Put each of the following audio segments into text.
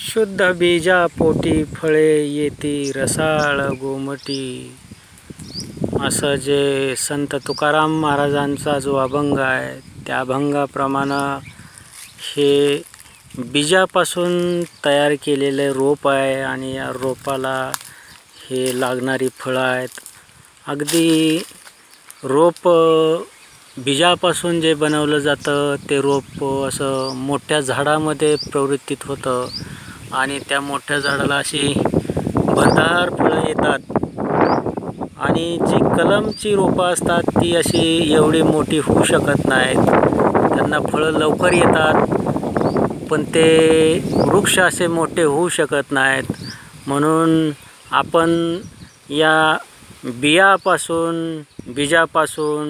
शुद्ध बीजा पोटी फळे येती रसाळ गोमटी. असं जे संत तुकाराम महाराजांचा जो अभंग आहे त्या अभंगाप्रमाणे हे बीजापासून तयार केलेले रोप आहे आणि या रोपाला हे लागणारी फळं आहेत. अगदी रोप बीजापासून जे बनवलं जातं ते रोप असं मोठ्या झाडामध्ये प्रवृत्तीत होतं. आणि त्या मोठ्या झाडाला अशी भरदार फळं येतात. आणि जी कलमची रोपं असतात ती अशी एवढी मोठी होऊ शकत नाहीत. त्यांना फळं लवकर येतात पण ते वृक्ष असे मोठे होऊ शकत नाहीत. म्हणून आपण या बियापासून बीजापासून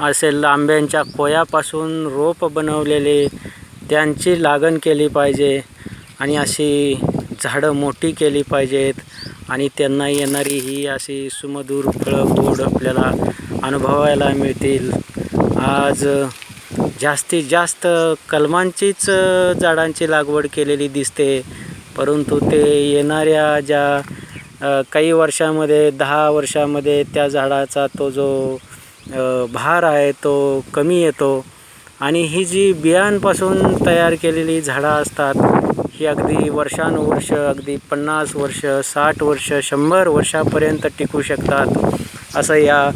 असेल आंब्यांच्या कोयापासून रोप बनवलेले त्यांची लागण केली पाहिजे. आणि अशी झाडं मोठी केली पाहिजेत आणि त्यांना येणारी ही अशी सुमधूर फळं गोड आपल्याला अनुभवायला मिळतील. आज जास्तीत जास्त कलमांचीच झाडांची लागवड केलेली दिसते. परंतु ते येणाऱ्या ज्या काही वर्षामध्ये दहा वर्षामध्ये त्या झाडाचा तो जो भार आहे तो कमी येतो. आणि ही जी बियांपासून तयार केलेली झाडं असतात ही अगदी वर्षानुवर्ष अगदी पन्नास वर्ष साठ वर्ष शंभर वर्षापर्यंत टिकू शकतात. असं या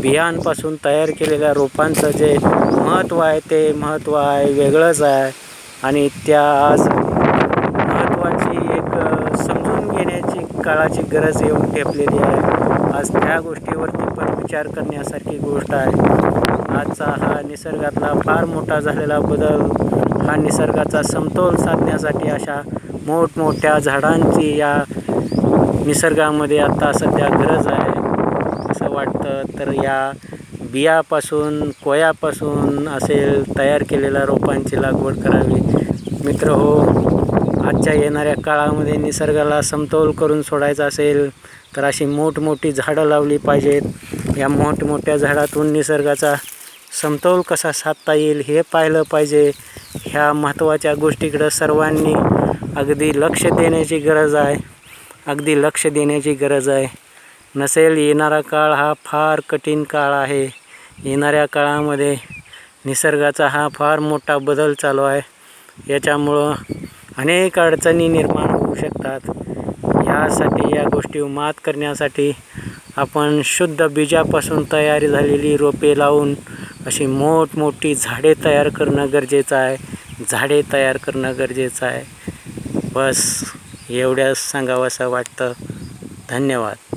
बियांपासून तयार केलेल्या रोपांचं जे महत्त्व आहे ते महत्त्व आहे वेगळंच आहे. आणि त्या आज महत्त्वाची एक समजून घेण्याची काळाची गरज येऊन ठेपलेली आहे. आज त्या गोष्टीवरती पण विचार करण्यासारखी गोष्ट आहे. आजचा हा निसर्गातला फार मोठा झालेला बदल हा निसर्गाचा समतोल साधण्यासाठी अशा मोठमोठ्या झाडांची या निसर्गामध्ये आता सध्या गरज आहे. असं वाटतं. तर या बियापासून कोयापासून असेल तयार केलेल्या रोपांची लागवड करावी. मित्र हो आजच्या येणाऱ्या काळामध्ये निसर्गाला समतोल करून सोडायचा असेल तर अशी मोठमोठी झाडं लावली पाहिजेत. या मोठमोठ्या झाडातून निसर्गाचा समतोल कसा साधता येईल हे पाहिलं पाहिजे. ह्या महत्त्वाच्या गोष्टीकडं सर्वांनी अगदी लक्ष देण्याची गरज आहे. अगदी लक्ष देण्याची गरज आहे. नसेल येणारा काळ हा फार कठीण काळ आहे. येणाऱ्या काळामध्ये निसर्गाचा हा फार मोठा बदल चालू आहे. याच्यामुळं अनेक अडचणी निर्माण होऊ शकतात. ह्यासाठी या गोष्टी मात करण्यासाठी आपण शुद्ध बीजापासून तयारी झालेली रोपे लावून अशी मोठमोठी झाडे तयार करणं गरजेचं आहे. झाडे तयार करणं गरजेचं आहे. बस एवढ्याच सांगावं असं वाटतं. धन्यवाद.